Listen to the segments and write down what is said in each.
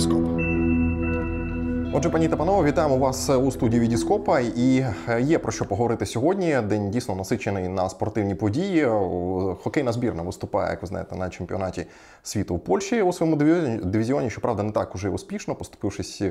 Вітіскоп. Отже, пані та панове, вітаємо вас у студії Відіскопа. І е, є про що поговорити сьогодні. День дійсно насичений на спортивні події. Хокейна збірна виступає, як ви знаєте, на чемпіонаті світу в Польщі у своєму дивізіоні. Щоправда, не так уже успішно. Поступившись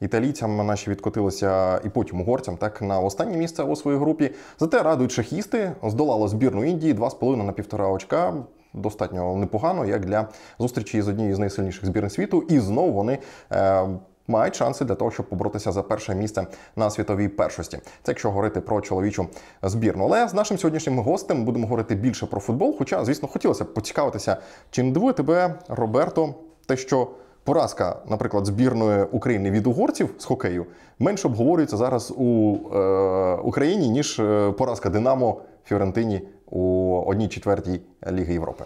італійцям, наші відкотилися і потім угорцям так на останнє місце у своїй групі. Зате радують шахісти, здолало збірну Індії 2,5 на півтора очка. Достатньо непогано, як для зустрічі з однією з найсильніших збірних світу, і знову вони е, мають шанси для того, щоб поборотися за перше місце на світовій першості. Це якщо говорити про чоловічу збірну. Але з нашим сьогоднішнім гостем будемо говорити більше про футбол. Хоча, звісно, хотілося б поцікавитися, чи не дивує тебе, Роберто, те, що. Поразка, наприклад, збірної України від угорців з хокею менше обговорюється зараз у е, Україні ніж е, поразка Динамо Фіорентині у одній четвертій Ліги Європи.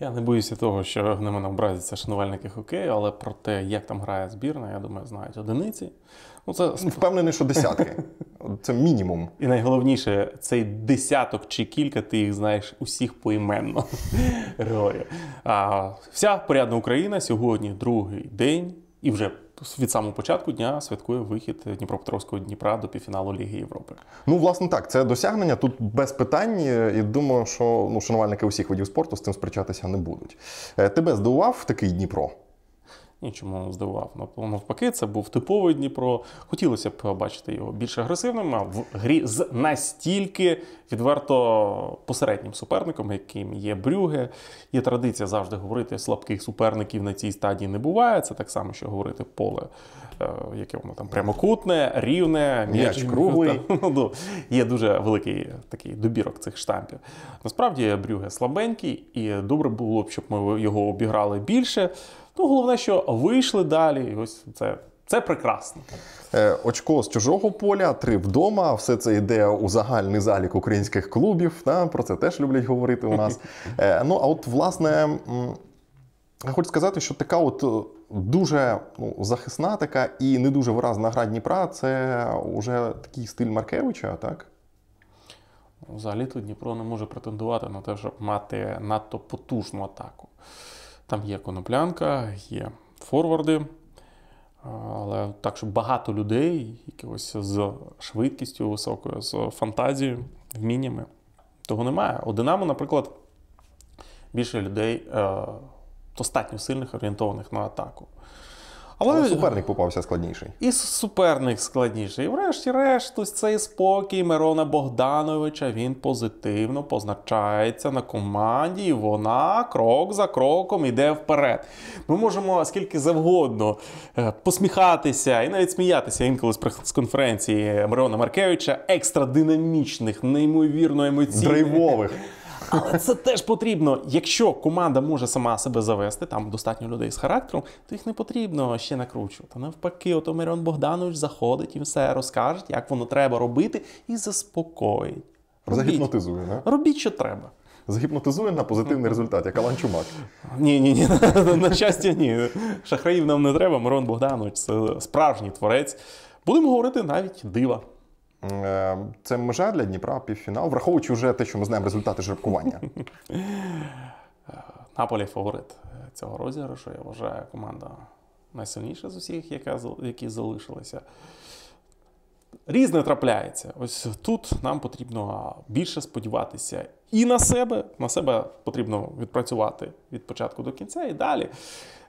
Я не боюся того, що на мене образяться шанувальники хокею, але про те, як там грає збірна, я думаю, знають одиниці. Ну, це Впевнений, що десятки. Це мінімум. І найголовніше, цей десяток чи кілька, ти їх знаєш усіх поіменно. А вся порядна Україна сьогодні другий день і вже від самого початку дня святкує вихід Дніпропетровського Дніпра до півфіналу Ліги Європи. Ну, власне, так, це досягнення тут без питань. І думаю, що ну, шанувальники усіх видів спорту з цим сперечатися не будуть. Е, тебе здивував такий Дніпро? Нічому здивував. Навпаки, це був типовий Дніпро. Хотілося б бачити його більш агресивним, а в грі з настільки відверто посереднім суперником, яким є Брюге. Є традиція завжди говорити, слабких суперників на цій стадії не буває. Це так само, що говорити поле, е, яке воно там прямокутне, рівне, м'яч круглий. Ну, є дуже великий такий добірок цих штампів. Насправді Брюге слабенький, і добре було б, щоб ми його обіграли більше. Ну, головне, що вийшли далі. і Ось це це прекрасно. Е, очко з чужого поля, три вдома. Все це йде у загальний залік українських клубів. Да? Про це теж люблять говорити у нас. Е, ну, а от, власне, я хочу сказати, що така от е, дуже ну, захисна така і не дуже виразна гра Дніпра це вже такий стиль Маркевича, так? Взагалі тут Дніпро не може претендувати на те, щоб мати надто потужну атаку. Там є коноплянка, є форварди, але так, що багато людей, якогось з швидкістю високою, з фантазією, вміннями, того немає. У Динамо, наприклад, більше людей е, достатньо сильних, орієнтованих на атаку. Але, Але суперник попався складніший. І суперник складніший. І врешті-решт, ось цей спокій Мирона Богдановича він позитивно позначається на команді, і вона крок за кроком йде вперед. Ми можемо скільки завгодно е, посміхатися і навіть сміятися інколи з конференції Мирона Маркевича, екстрадинамічних, неймовірно емоційних. Драйвових. Але це теж потрібно. Якщо команда може сама себе завести, там достатньо людей з характером, то їх не потрібно ще накручувати. Навпаки, ото Мирон Богданович заходить і все розкаже, як воно треба робити, і заспокоїть. Загіпнотизує, не? Робіть, що треба. Загіпнотизує на позитивний результат, як Алан Чумак. Ні, ні, ні. На щастя, ні. Шахраїв нам не треба. Мирон Богданович це справжній творець. Будемо говорити навіть дива. Е, це межа для Дніпра півфінал, враховуючи вже те, що ми знаємо результати жеребкування. Наполі фаворит цього розіграшу. Я вважаю, команда найсильніша з усіх, яка, які залишилися. Різне трапляється. Ось тут нам потрібно більше сподіватися і на себе. На себе потрібно відпрацювати від початку до кінця і далі.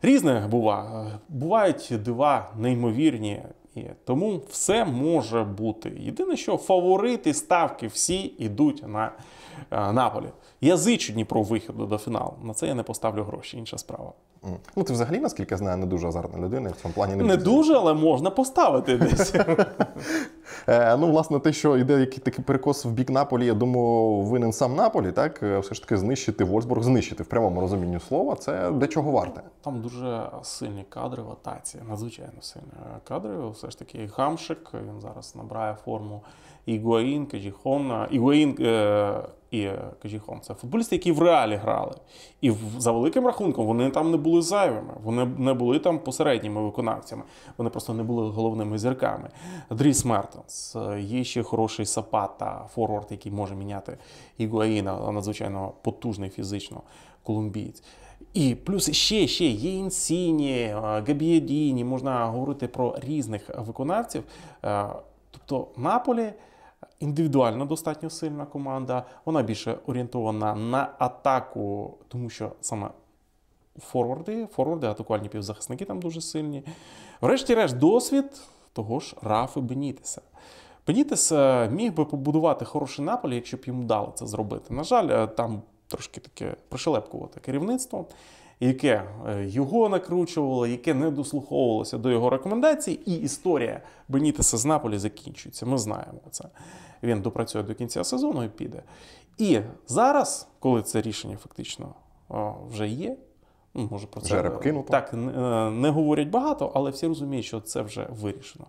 Різне буває. Бувають дива неймовірні. І тому все може бути. Єдине, що фаворити ставки всі йдуть на е, Наполі. Я зичу Дніпро виходу до фіналу. На це я не поставлю гроші. Інша справа. Ну, ти взагалі, наскільки я знаю, не дуже азартна людина. В цьому плані не Не дуже, але можна поставити десь. Е, ну, власне, те, що йде який такий перекос в бік Наполі, я думаю, винен сам Наполі, так? Е, все ж таки знищити Вольсбург, знищити в прямому розумінні слова, це де чого варте. Там дуже сильні кадри в атаці, надзвичайно сильні кадри. Все ж таки, Хамшик, він зараз набирає форму Ігуаїн, Кажіхон. Ігуаїн е, і Кажіхон це футболісти, які в реалі грали. І за великим рахунком вони там не були зайвими, вони не були там посередніми виконавцями, вони просто не були головними зірками. Дріс Мертенс, є ще хороший Сапата, форвард, який може міняти Ігуаїна, надзвичайно потужний фізично колумбієць. І плюс ще ще є інсіні, Габієдіні, можна говорити про різних виконавців. Е, тобто Наполі індивідуально достатньо сильна команда, вона більше орієнтована на атаку, тому що саме форварди, форварди, атакувальні півзахисники там дуже сильні. Врешті-решт, досвід того ж Рафи Бенітеса. Бенітес е, міг би побудувати хороший наполі, якщо б йому дали це зробити. На жаль, е, там трошки таке пришелепкувате керівництво, яке е, його накручувало, яке не дослуховувалося до його рекомендацій, і історія Бенітеса з Наполі закінчується. Ми знаємо це. Він допрацює до кінця сезону і піде. І зараз, коли це рішення фактично вже є. Ну, може про це вже так не говорять багато, але всі розуміють, що це вже вирішено.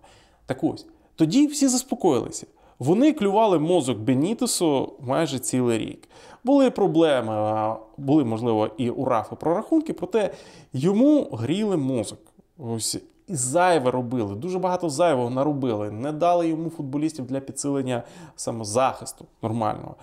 Так ось тоді всі заспокоїлися. Вони клювали мозок Бенітесу майже цілий рік. Були проблеми, були, можливо, і у Рафа прорахунки, проте йому гріли мозок. Ось і зайве робили, дуже багато зайвого наробили, не дали йому футболістів для підсилення самозахисту нормального.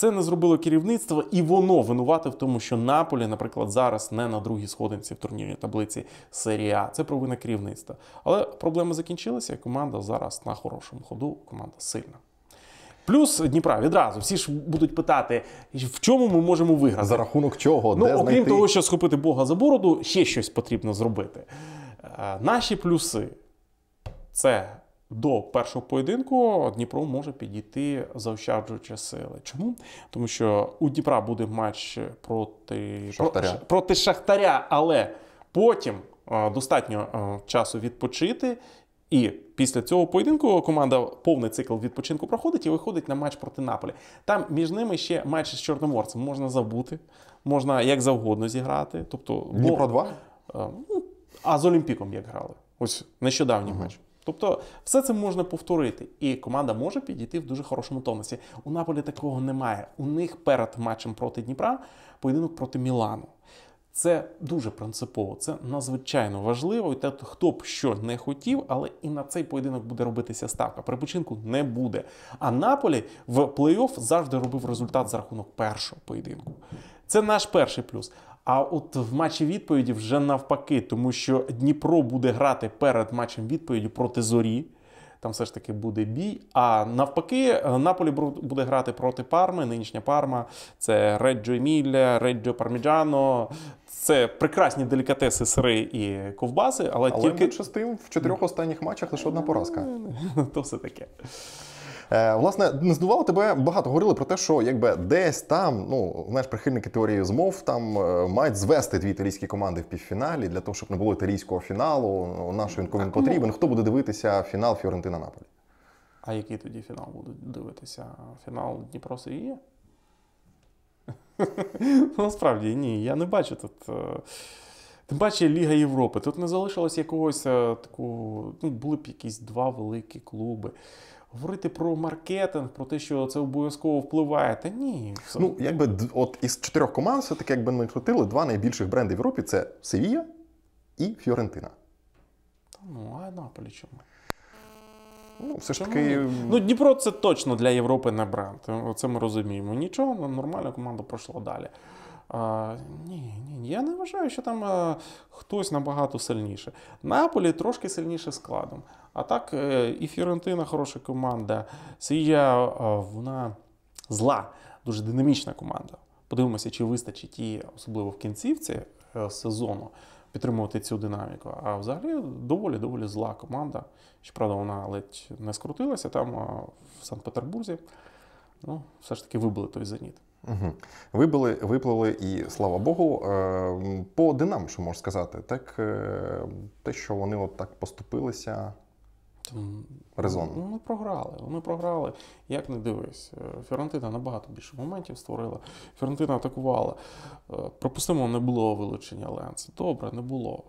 Це не зробило керівництво, і воно винувате в тому, що Наполі, наприклад, зараз не на другій сходинці в турнірній таблиці серії А. Це провина керівництва. Але проблема закінчилася, і команда зараз на хорошому ходу. Команда сильна. Плюс Дніпра відразу всі ж будуть питати, в чому ми можемо виграти. За рахунок чого? Ну, Де окрім знайти? того, що схопити Бога за бороду, ще щось потрібно зробити. Е, наші плюси це до першого поєдинку Дніпро може підійти заощаджуючи сили. Чому? Тому що у Дніпра буде матч проти Шахтаря, проти Шахтаря, але потім достатньо часу відпочити. І після цього поєдинку команда повний цикл відпочинку проходить і виходить на матч проти Наполі. Там між ними ще матч з Чорноморцем можна забути, можна як завгодно зіграти. Тобто, Дніпро 2? Ну, а з Олімпіком як грали. Ось нещодавній угу. матч. Тобто все це можна повторити, і команда може підійти в дуже хорошому тонусі. У Наполі такого немає. У них перед матчем проти Дніпра поєдинок проти Мілану. Це дуже принципово, це надзвичайно важливо. І те, хто б що не хотів, але і на цей поєдинок буде робитися ставка. Перепочинку не буде. А Наполі в плей-офф завжди робив результат за рахунок першого поєдинку. Це наш перший плюс. А от в матчі відповіді вже навпаки, тому що Дніпро буде грати перед матчем відповіді проти зорі. Там все ж таки буде бій. А навпаки, Наполі буде грати проти Парми. Нинішня Парма це Реджо Емілля, Реджо Парміджано. Це прекрасні делікатеси, сири і ковбаси. Але, але тільки з тим в чотирьох останніх матчах лише одна поразка. То все таке. Е, власне, не здивувало тебе багато говорили про те, що якби десь там, ну знаєш, прихильники теорії змов там е, мають звести дві італійські команди в півфіналі для того, щоб не було італійського фіналу. Нашою він ну, потрібен. Хто буде дивитися фінал Фіорентина Наполі? А який тоді фінал будуть дивитися? Фінал Дніпро Сирія? Насправді ні, я не бачу тут. Е, тим паче Ліга Європи. Тут не залишилось якогось такого. Ну, були б якісь два великі клуби говорити про маркетинг, про те, що це обов'язково впливає. Та ні. Ну, якби от із чотирьох команд, все-таки, якби ми крутили, два найбільших бренди в Європі це Севія і Фіорентина. Ну, а Наполі чому? Ну, все ж таки. Ну, Дніпро це точно для Європи не бренд. Це ми розуміємо. Нічого, нормальна команда пройшла далі. А, Ні, ні, я не вважаю, що там а, хтось набагато сильніше. Наполі трошки сильніше складом. А так, е, і Фіорентина хороша команда. Сія вона зла, дуже динамічна команда. Подивимося, чи вистачить її, особливо в кінцівці е, сезону, підтримувати цю динаміку. А взагалі доволі доволі зла команда. Щоправда, вона ледь не скрутилася там в Санкт-Петербурзі. Ну, все ж таки вибили той зеніт. Угу. Вибили, виплили і слава Богу. Е, по Динам, що можна сказати, так те, що вони от так поступилися. Резонно. Ну, вони програли. Вони програли. Як не дивись, е, Фіорентина набагато більше моментів створила. Фіорентина атакувала. Е, припустимо, не було вилучення Ленса. Добре, не було.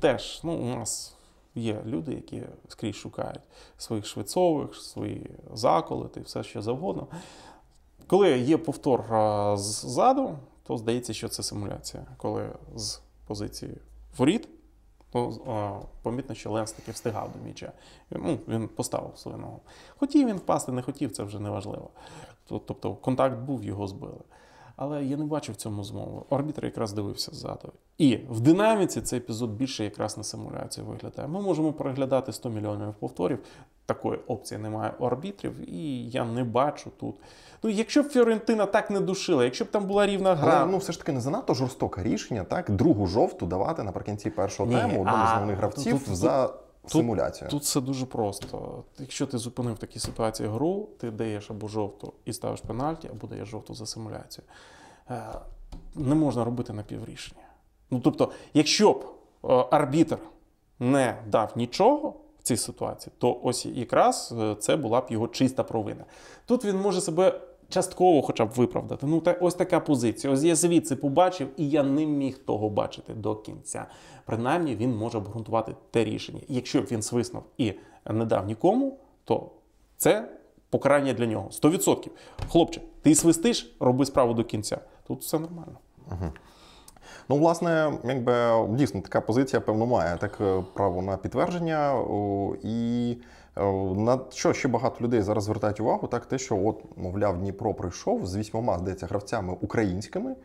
Теж ну, у нас є люди, які скрізь шукають своїх швецових, свої заколити, все що завгодно. Коли є повтор ззаду, то здається, що це симуляція. Коли з позиції воріт. Ну, помітно, що Ленс таки встигав до м'яча. Ну, Він поставив свою ногу. Хотів він впасти, не хотів, це вже не важливо. Тобто контакт був, його збили. Але я не бачив в цьому змову. Арбітр якраз дивився ззаду. І в динаміці цей епізод більше якраз на симуляцію виглядає. Ми можемо переглядати 100 мільйонів повторів. Такої опції немає у арбітрів, і я не бачу тут. Ну, якщо б Фіорентина так не душила, якщо б там була рівна гра. Але ну все ж таки не занадто жорстоке рішення, так другу жовту давати наприкінці першого Ні, тайму одному з головних гравців тут- тут- за симуляцію. Тут все дуже просто. Якщо ти зупинив в такій ситуації гру, ти даєш або жовту і ставиш пенальті, або даєш жовту за симуляцію. Е, Не можна робити напіврішення. Ну тобто, якщо б е, арбітр не дав нічого цій ситуації, то ось якраз е, це була б його чиста провина. Тут він може себе. Частково хоча б виправдати. Ну, та ось така позиція. Ось я звідси побачив, і я не міг того бачити до кінця. Принаймні, він може обґрунтувати те рішення. Якщо б він свиснув і не дав нікому, то це покарання для нього. 100%. Хлопче, ти свистиш, роби справу до кінця. Тут все нормально. Ну, власне, якби дійсно така позиція, певно, має так е, право на підтвердження. І е, на що ще багато людей зараз звертають увагу, так те, що от, мовляв, Дніпро прийшов з вісьмома, здається, гравцями українськими,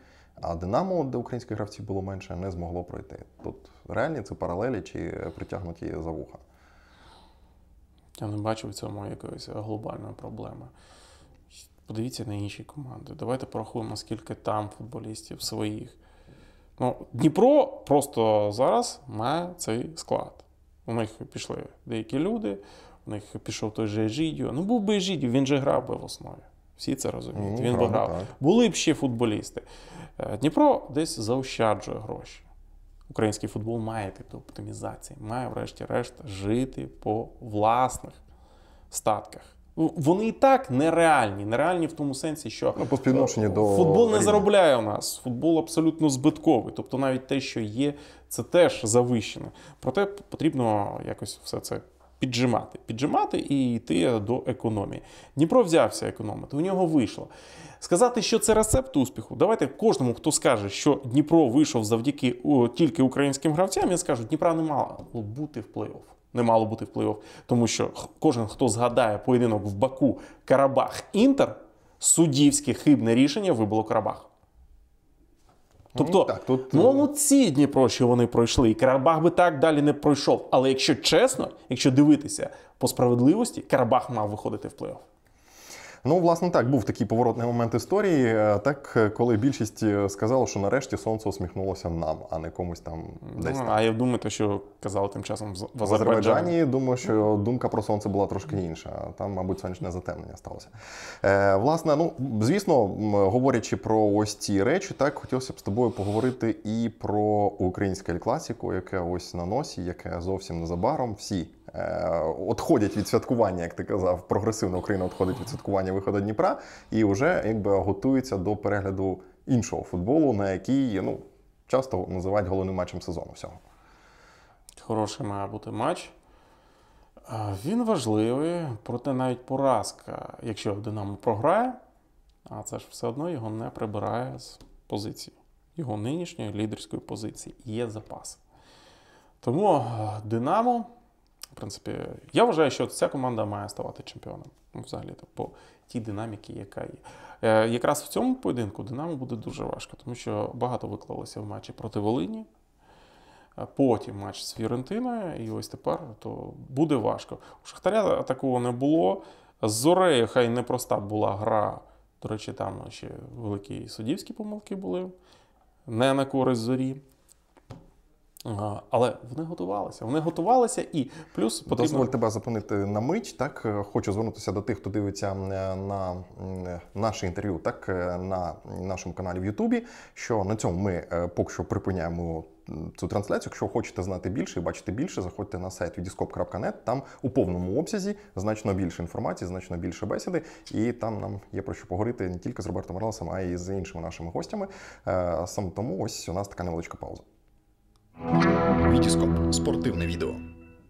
а Динамо, де українських гравців було менше, не змогло пройти. Тут реальні це паралелі чи притягнуті за вуха. Я не бачу в цьому якоїсь глобальної проблеми. Подивіться на інші команди. Давайте порахуємо, скільки там футболістів своїх. Ну, Дніпро просто зараз має цей склад. У них пішли деякі люди, у них пішов той же Ежідіо. Ну, був би Ежідіо, він же грав би в основі. Всі це розуміють. Ну, він би грав. так. Були б ще футболісти. Е, Дніпро десь заощаджує гроші. Український футбол має до оптимізації, має, врешті-решт, жити по власних статках. Ну, Вони і так нереальні. Нереальні в тому сенсі, що Ну, по співвідношенню до футбол не заробляє у нас. Футбол абсолютно збитковий. Тобто навіть те, що є, це теж завищене. Проте потрібно якось все це піджимати. Піджимати і йти до економії. Дніпро взявся економити, у нього вийшло. Сказати, що це рецепт успіху. Давайте кожному, хто скаже, що Дніпро вийшов завдяки о, тільки українським гравцям, він скаже, Дніпра не мало бути в плей-офф. Не мало бути в плей-офф. Тому що кожен, хто згадає поєдинок в Баку Карабах Інтер, суддівське хибне рішення вибило Карабах. Тобто, Ну, так, тут, молодці Дніпро, що вони пройшли, і Карабах би так далі не пройшов. Але якщо чесно, якщо дивитися по справедливості, Карабах мав виходити в плей-офф. Ну, власне, так, був такий поворотний момент історії, е, так, е, коли більшість е, сказала, що нарешті сонце усміхнулося нам, а не комусь там десь Ну, там. а я думаю, те, що казали тим часом в в В Азербайджані. Азербайджані думаю, що думка про сонце була трошки інша. Там, мабуть, сонячне затемнення сталося. Е, власне, ну звісно, говорячи про ось ці речі, так хотілося б з тобою поговорити і про українське класіку, яке ось на носі, яке зовсім незабаром всі. е, Отходять від святкування, як ти казав, прогресивна Україна відходить від святкування виходу Дніпра і вже якби готується до перегляду іншого футболу, на який ну часто називають головним матчем сезону всього. Хороший має бути матч. Він важливий, проте навіть поразка, якщо Динамо програє, а це ж все одно його не прибирає з позиції. Його нинішньої лідерської позиції є запас. Тому Динамо, в принципі, я вважаю, що ця команда має ставати чемпіоном. Ну, взагалі, по тій динаміці, яка є. Е, Якраз в цьому поєдинку Динамо буде дуже важко, тому що багато виклалося в матчі проти Волині. Потім матч з Фіорентиною, і ось тепер то буде важко. У Шахтаря такого не було. З Зорею хай непроста була гра. До речі, там ще великі суддівські помилки були. Не на користь зорі. А, Але вони готувалися. Вони готувалися і плюс потрібно. Дозволь тебе зупинити на мить. Так Е, хочу звернутися до тих, хто дивиться е, на наше інтерв'ю, так е, на нашому каналі в Ютубі. Що на цьому ми е, поки що припиняємо цю трансляцію. Якщо хочете знати більше і бачити більше, заходьте на сайт vidiscope.net. Там у повному обсязі значно більше інформації, значно більше бесіди, і там нам є про що поговорити не тільки з Робертом Моралесом, а й з іншими нашими гостями. Е, Саме тому ось у нас така невеличка пауза. Вітіскоп спортивне відео.